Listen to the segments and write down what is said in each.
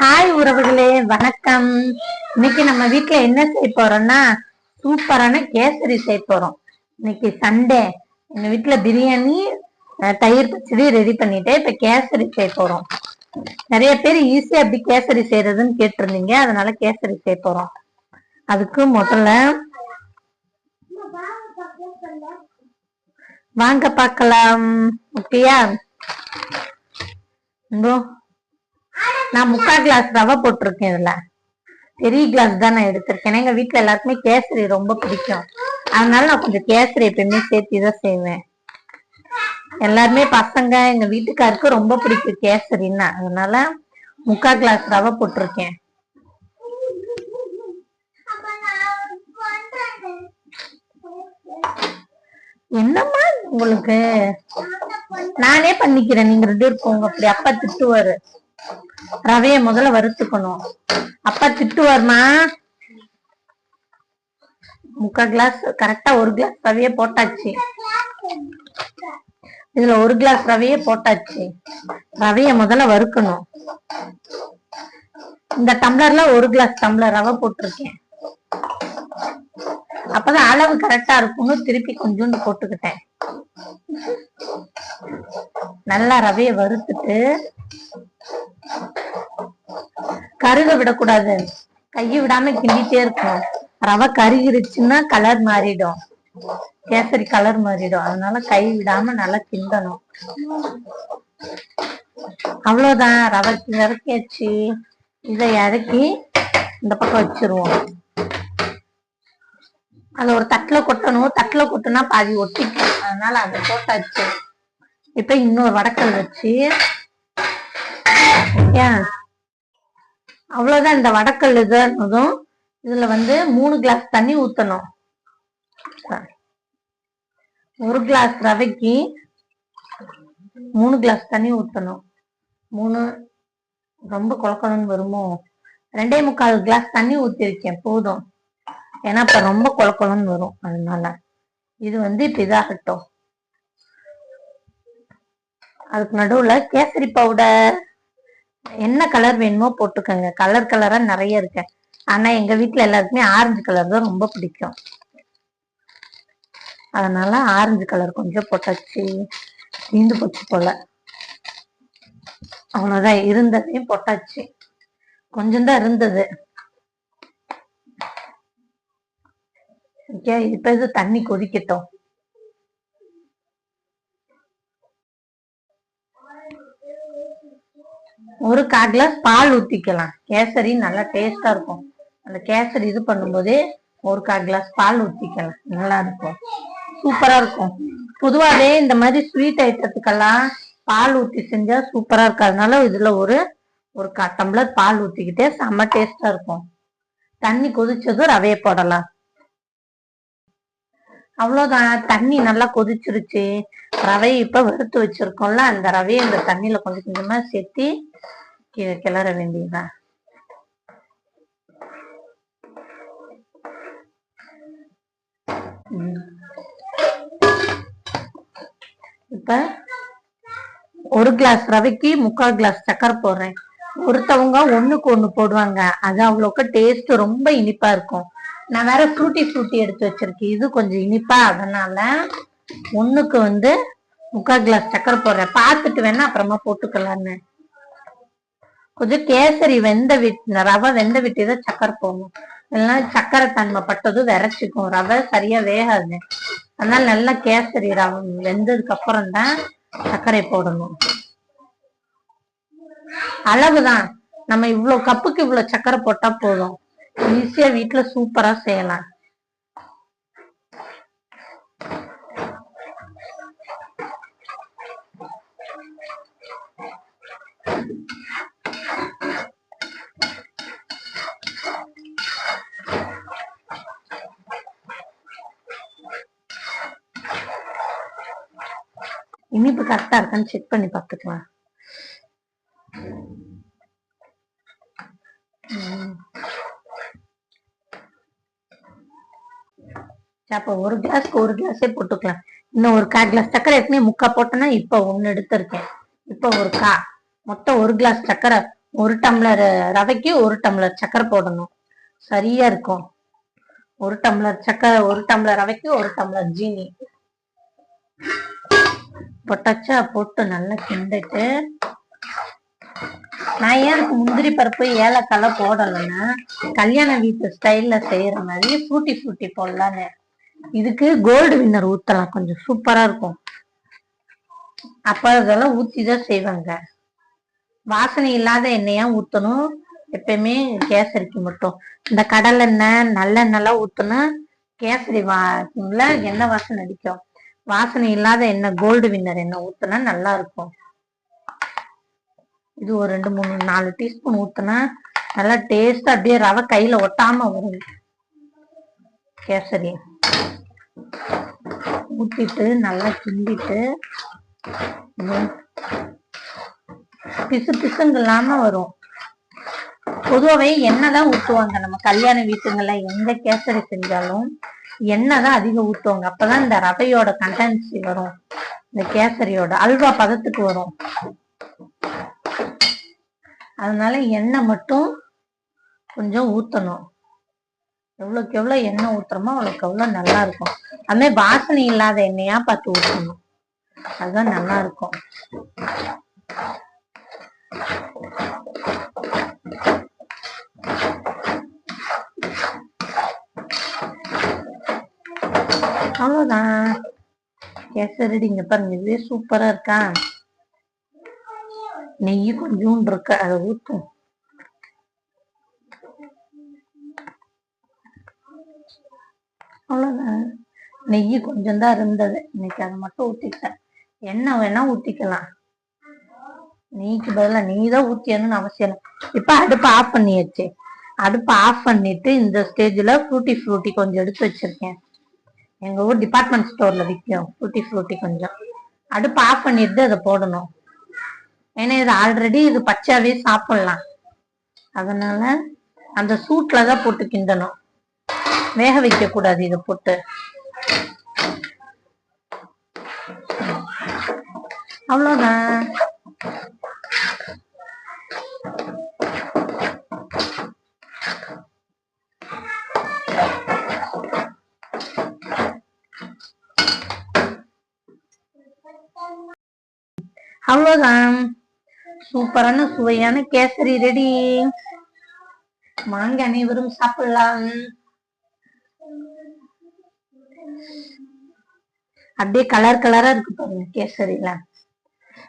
Hi உறவுகளே வணக்கம். இன்னைக்கு நம்ம வீட்டுல என்ன செய்ய போறோம்னா சூப்பரான கேசரி செய்ய போறோம். இன்னைக்கு சண்டே எங்க வீட்டுல பிரியாணி தயிர் பச்சடி ரெடி பண்ணிட்டு இப்ப கேசரி செய்ய போறோம். நிறைய பேர் ஈஸியா அப்படி கேசரி செய்யறதுன்னு கேட்டிருந்தீங்க. அதனால கேசரி செய்ய போறோம். அதுக்கு முதல்ல வாங்க பார்க்கலாம். ஓகேயா? இதோ நான் முக்கால் கிளாஸ் ரவை போட்டிருக்கேன் இதுல. பெரிய கிளாஸ் தான் நான் எடுத்திருக்கேன். எங்க வீட்டுல எல்லாருக்குமே கேசரி ரொம்ப பிடிக்கும். அதனால நான் கொஞ்சம் கேசரி எப்பயுமே சேர்த்து தான் செய்வேன். எல்லாருமே பசங்க எங்க வீட்டுக்காருக்கு ரொம்ப பிடிக்கும் கேசரின்னா. அதனால முக்கால் கிளாஸ் ரவை போட்டிருக்கேன். என்னம்மா உங்களுக்கு? நானே பண்ணிக்கிறேன் நீங்க ரெண்டு இருக்கோங்க போங்க அப்படி அப்பா திட்டுவாரு. ரவைய முதல்ல வறுத்துக்கணும். அப்பா திட்டுவாருமா? முக்கால் கிளாஸ் கரெக்டா ஒரு கிளாஸ் ரவைய போட்டாச்சு. இதுல ஒரு கிளாஸ் ரவைய போட்டாச்சு. ரவைய முதல்ல வறுக்கணும். இந்த டம்ளர்ல ஒரு கிளாஸ் டம்ளர் ரவை போட்டிருக்கேன். அப்பதான் அளவு கரெக்டா இருக்கும்னு திருப்பி கொஞ்சோண்டு போட்டுக்கிட்டேன். நல்லா ரவைய வறுத்துட்டு கருக விடக்கூடாது. கையை விடாம கிண்டிட்டே இருக்கணும். ரவை கருகிருச்சுன்னா கலர் மாறிடும். கேசரி கலர் மாறிடும். அதனால கை விடாம நல்லா கிண்டணும். அவ்வளவுதான். ரவை இறக்கியாச்சு. இதை இறக்கி இந்த பக்கம் வச்சிருவோம். அதை ஒரு தட்டுல கொட்டணும். தட்டுல கொட்டுனா பாதி ஒட்டிக்கும். அதனால அதை போட்டாச்சு. இப்ப இன்னொரு வடக்கல் வச்சு ஓகே? அவ்வளவுதான் இந்த வடக்கல் இதுனதும் இதுல வந்து மூணு கிளாஸ் தண்ணி ஊத்தணும். ஒரு கிளாஸ் ரவைக்கு மூணு கிளாஸ் தண்ணி ஊத்தணும். மூணு ரொம்ப குழக்கணும்னு வருமோ? ரெண்டே முக்கால் கிளாஸ் தண்ணி ஊற்றிருக்கேன் போதும். ஏன்னா இப்ப ரொம்ப குழக்கணும்னு வரும். அதனால இது வந்து இப்ப இதாகட்டும். அதுக்கு நடுவுல கேசரி பவுடர் என்ன கலர் வேணுமோ போட்டுக்கோங்க. கலர் கலரா நிறைய இருக்கு. ஆனா எங்க வீட்டுல எல்லாருக்குமே ஆரஞ்சு கலர் தான் ரொம்ப பிடிக்கும். அதனால ஆரஞ்சு கலர் கொஞ்சம் போட்டாச்சு. தீந்து போச்சு போல. அவ்வளவுதான். இருந்ததையும் போட்டாச்சு. கொஞ்சம் தான் இருந்தது. ஓகே இப்ப இது தண்ணி கொதிக்கட்டும். ஒரு கால் கிளாஸ் பால் ஊத்திக்கலாம். கேசரி நல்லா டேஸ்டா இருக்கும். அந்த கேசரி இது பண்ணும்போதே ஒரு கால் கிளாஸ் பால் ஊத்திக்கலாம். நல்லா இருக்கும். சூப்பரா இருக்கும். பொதுவாகவே இந்த மாதிரி ஸ்வீட் ஐட்டத்துக்கெல்லாம் பால் ஊற்றி செஞ்சா சூப்பரா இருக்காதனால இதில் இதுல ஒரு ஒரு கா டம்ளர் பால் ஊற்றிக்கிட்டே செம்ம டேஸ்டா இருக்கும். தண்ணி கொதிச்சதும் ரவையை போடலாம். அவ்வளவுதான். தண்ணி நல்லா கொதிச்சிருச்சு. ரவையை இப்ப வறுத்து வச்சிருக்கோம்ல அந்த ரவையை இந்த தண்ணியில கொஞ்சம் கொஞ்சமா சேர்த்து கி- கிளற வேண்டியதுதான். இப்ப ஒரு கிளாஸ் ரவைக்கு முக்கால் கிளாஸ் சக்கரை போடுறேன். ஒருத்தவங்க ஒண்ணுக்கு ஒண்ணு போடுவாங்க. அது அவ்வளோக்கு டேஸ்ட் ரொம்ப இனிப்பா இருக்கும். நான் வேற ஃப்ரூட்டி ஃப்ரூட்டி எடுத்து வச்சிருக்கேன். இது கொஞ்சம் இனிப்பா அதனால ஒண்ணுக்கு வந்து முக்கால் கிளாஸ் சக்கரை போடுறேன். பார்த்துட்டு வேணா அப்புறமா போட்டுக்கலான்னு. கொஞ்சம் கேசரி வெந்த விட்டு ரவை வெந்த விட்டு தான் சக்கரை போகணும் இல்லைன்னா சக்கரை தன்மை பட்டதும் விரைச்சிக்கும். ரவை சரியா வேகாது. அதனால நல்லா கேசரி ரவை வெந்ததுக்கு அப்புறம் தான் சர்க்கரை போடணும். அளவுதான் நம்ம இவ்வளவு கப்புக்கு இவ்வளவு சர்க்கரை போட்டா போதும். ஈஸியா வீட்டில் சூப்பரா செய்யலாம். இனிப்பு கரெக்டா இருக்கான்னு செக் பண்ணி பார்த்துக்கலாம் ம். சரி, அப்ப ஒரு கிளாஸ்க்கு ஒரு கிளாஸே போட்டுக்கலாம். இன்னும் ஒரு கால் கிளாஸ் சக்கரை ஏற்கனவே முக்கா போட்டேன்னா இப்ப ஒண்ணு எடுத்திருக்கேன். இப்ப ஒரு கா மொத்தம் ஒரு கிளாஸ் சக்கரை ஒரு டம்ளர் ரவைக்கு ஒரு டம்ளர் சக்கரை போடணும். சரியா இருக்கும். ஒரு டம்ளர் சக்கரை ஒரு டம்ளர் ரவைக்கு ஒரு டம்ளர் ஜீனி. பொட்டாச்சா போட்டு நல்லா கிண்டுட்டு நான் ஏன் அதுக்கு முந்திரி பருப்பு ஏலக்காய்லாம் போடலைன்னா கல்யாண வீட்டு ஸ்டைல்ல செய்யற மாதிரி ஃப்ரூட்டி ஃப்ரூட்டி போடலான்னு. இதுக்கு கோல்டு வின்னர் ஊத்தலாம். கொஞ்சம் சூப்பரா இருக்கும். அப்ப அதெல்லாம் ஊத்திதான் செய்வாங்க. வாசனை இல்லாத எண்ணெயா ஊத்தணும். எப்பயுமே கேசரிக்கு மட்டும். இந்த கடலெண்ணெய் நல்லெண்ணெய்லாம் ஊத்துனா கேசரி வா எண்ணெய் வாசனை அடிக்கும். வாசனை இல்லாத எண்ணெய் கோல்டு வின்னர் எண்ணெய் ஊத்துனா நல்லா இருக்கும். இது ஒரு ரெண்டு மூணு நாலு டீஸ்பூன் ஊத்துனா நல்லா டேஸ்ட் அப்படியே ரவை கையில ஒட்டாம வரும். கேசரி. ஊற்றிட்டு நல்லா கிண்டிட்டு பிசு பிசுங்க இல்லாம வரும். பொதுவாகவே எண்ணெய் தான் ஊத்துவாங்க? நம்ம கல்யாண வீட்டுங்கள்ல எந்த கேசரி செஞ்சாலும் எண்ணெய் தான் அதிகம் ஊத்துவாங்க? அப்போதான் இந்த ரவையோட கண்டன்சி வரும். இந்த கேசரியோட அல்வா பதத்துக்கு வரும். அதனால எண்ணெய் மட்டும் கொஞ்சம் ஊத்தணும். எவ்வளவுக்கு எவ்வளவு எண்ணெய் ஊத்துறோமோ அவ்வளோக்கு எவ்வளவு நல்லா இருக்கும். அது மாதிரி வாசனை இல்லாத எண்ணெயா பார்த்து ஊற்றணும் அதுதான் நல்லா இருக்கும். அவ்வளவுதான். கேசரி இங்க பாருங்க இதுவே சூப்பரா இருக்கா? நெய் கொஞ்சோண்டு இருக்கு அதை ஊத்தும். அவ்வளவுதான். நெய் கொஞ்சம் தான் இருந்தது. இன்னைக்கு அதை மட்டும் ஊற்றிக்கிட்டேன் எண்ணெய் வேணா ஊற்றிக்கலாம் நீக்கு பதிலா நீ தான் ஊற்றியணும்னு அவசியம் இல்லை. இப்போ அடுப்பு ஆஃப் பண்ணியாச்சு. அடுப்பு ஆஃப் பண்ணிட்டு இந்த ஸ்டேஜ்ல ஃப்ரூட்டி ஃப்ரூட்டி கொஞ்சம் எடுத்து வச்சிருக்கேன். எங்க ஊர் டிபார்ட்மெண்ட் ஸ்டோர்ல விற்கும் ஃப்ரூட்டி ஃப்ரூட்டி கொஞ்சம். அடுப்பு ஆஃப் பண்ணிட்டு அதை போடணும். ஏன்னா இது ஆல்ரெடி இது பச்சாவே சாப்பிடலாம். அதனால அந்த சூட்டில் தான் போட்டு கிண்டணும். வேக வைக்க கூடாது இதை போட்டு. அவ்வளவுதான். அவ்வளவுதான். சூப்பரான சுவையான கேசரி ரெடி. வாங்க அனைவரும் சாப்பிடலாம். அப்படியே கலர் கலரா இருக்கு பாருங்க கேசரில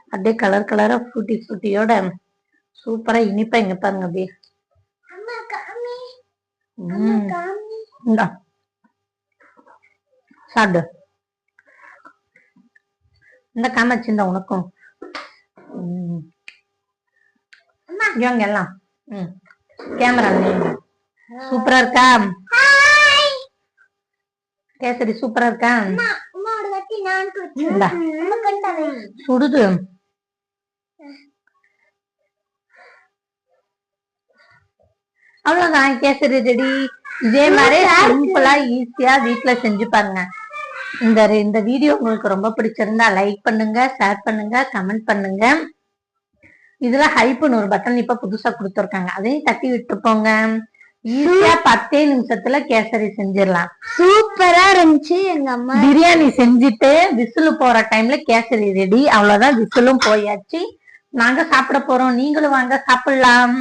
அப்படியே கலர் கலரா ஃப்ரூட்டி ஃப்ரூட்டியோட சூப்பரா இனிப்பா இங்க பாருங்க அப்படியே. சாப்பிடு. இந்த காமாச்சு இந்த உனக்கும். இவங்க எல்லாம். ம். கேமரா சூப்பரா இருக்கா? கேசரி சூப்பரா இருக்கா. சுடுது. அவ்வளவுதான் கேசரி ரெடி. இதே மாதிரி சிம்பிளா ஈஸியா வீட்ல செஞ்சு பாருங்க. இந்த இந்த வீடியோ உங்களுக்கு ரொம்ப பிடிச்சிருந்தா லைக் பண்ணுங்க ஷேர் பண்ணுங்க கமெண்ட் பண்ணுங்க. இதுல ஹைப்னு ஒரு பட்டன் இப்ப புதுசா கொடுத்துருக்காங்க. அதையும் தட்டி விட்டு போங்க. ஈஸியா பத்தே நிமிஷத்துல கேசரி செஞ்சிடலாம். சூப்பரா இருந்துச்சு எங்க அம்மா. பிரியாணி செஞ்சுட்டு விசில் போற டைம்ல கேசரி ரெடி அவ்வளவுதான் விசிலும் போயாச்சு. நாங்க சாப்பிட போறோம். நீங்களும் வாங்க சாப்பிடலாம்.